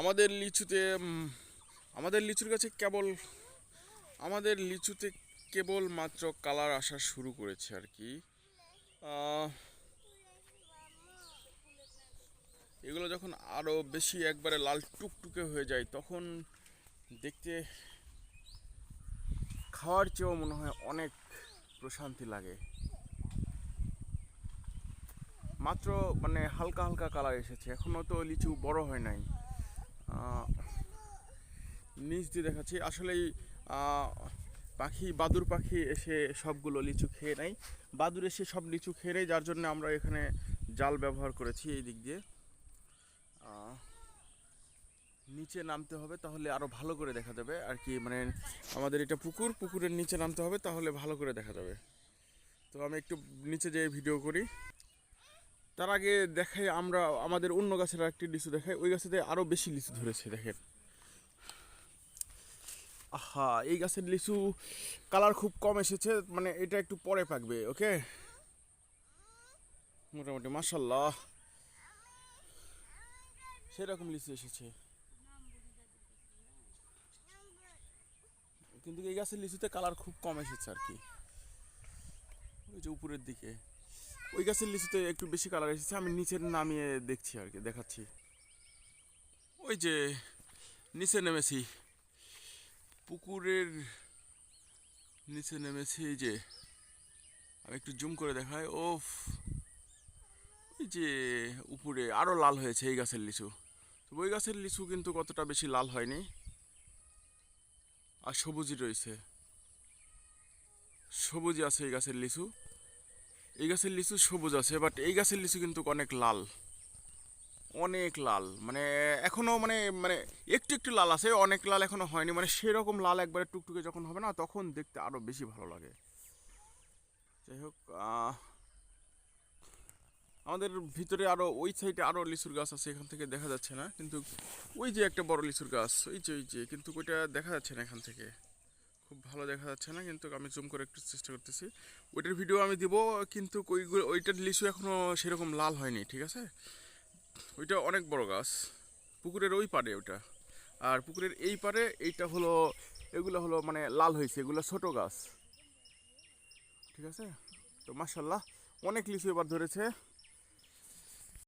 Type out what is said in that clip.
আমাদের লিচুতে আমাদের লিচুর কাছে কেবল, আমাদের লিচুতে কেবল মাত্র কালার আসা শুরু করেছে আর কি। এগুলো যখন আরও বেশি একবারে লাল টুকটুকে হয়ে যায়, তখন দেখতে খাওয়ার চেয়েও মনে হয় অনেক প্রশান্তি লাগে। মাত্র মানে হালকা হালকা কালার এসেছে। এখনও তো লিচু বড় হয় নাই। নিচ দিয়ে দেখাচ্ছি। আসলেই পাখি, বাদুর পাখি এসে সবগুলো লিচু খেয়ে নেয়। বাদুর এসে সব লিচু খেয়ে নেয়, যার জন্য আমরা এখানে জাল ব্যবহার করেছি এই দিক দিয়ে। নিচে নামতে হবে, তাহলে আরও ভালো করে দেখা যাবে। আর কি মানে আমাদের এটা পুকুর, পুকুরের নিচে নামতে হবে, তাহলে ভালো করে দেখা যাবে। তো আমি একটু নিচে যেয়ে ভিডিও করি। তার আগে দেখাই আমরা, আমাদের অন্য গাছের একটি লিচু দেখাই। ওই গাছেতে আরও বেশি লিচু ধরেছে, দেখেন। আহা, এই গাছের লিচু কালার খুব কম এসেছে মানে এটা একটু পরে পাকবে, ওকে? মোটামুটি মাসাল্লাহ সেরকম লিচু এসেছে। কিন্তু এই গাছের লিচুতে কালার খুব কম এসেছে আর কি। ওই যে উপরের দিকে। ওই গাছের লিচুতে একটু বেশি কালার এসেছে, আমি নিচের নামিয়ে দেখছি আর কি, দেখাচ্ছি। ওই যে, নিচে নেমেছি। পুকুরের নিচে নেমেছি, এই যে আমি একটু জুম করে দেখাই। ওফ ওই যে উপরে আরও লাল হয়েছে এই গাছের লিচু। তো ওই গাছের লিচু কিন্তু কতটা বেশি লাল হয়নি। আর সবুজই রয়েছে। সবুজ আছে এই গাছের লিচু। এই গাছের লিচু সবুজ আছে বাট এই গাছের লিচু কিন্তু অনেক লাল। অনেক লাল। মানে এখনও মানে মানে একটু একটু লাল আছে, অনেক লাল এখনও হয়নি। মানে সেরকম লাল একবারে টুকটুকে যখন হবে না, তখন দেখতে আরও বেশি ভালো লাগে। যাই হোক আমাদের ভিতরে আরও, ওই সাইডে আরও লিচুর গাছ আছে, এখান থেকে দেখা যাচ্ছে না। কিন্তু ওই যে একটা বড় লিচুর গাছ, ওই যে ওই যে, কিন্তু ওইটা দেখা যাচ্ছে না এখান থেকে। খুব ভালো দেখা যাচ্ছে না, কিন্তু আমি জুম করে একটু চেষ্টা করতেছি। ওইটার ভিডিও আমি দিব, কিন্তু ওইগুলো, ওইটার লিচু এখনও সেরকম লাল হয়নি, ঠিক আছে? ওইটা অনেক বড় গাছ। পুকুরের ওই পারে ওটা আর পুকুরের এই পারে এইটা হলো, এগুলো হলো মানে লাল হয়েছে, এগুলো ছোট গাছ। ঠিক আছে? তো মাসাল্লাহ অনেক লিচু এবার ধরেছে।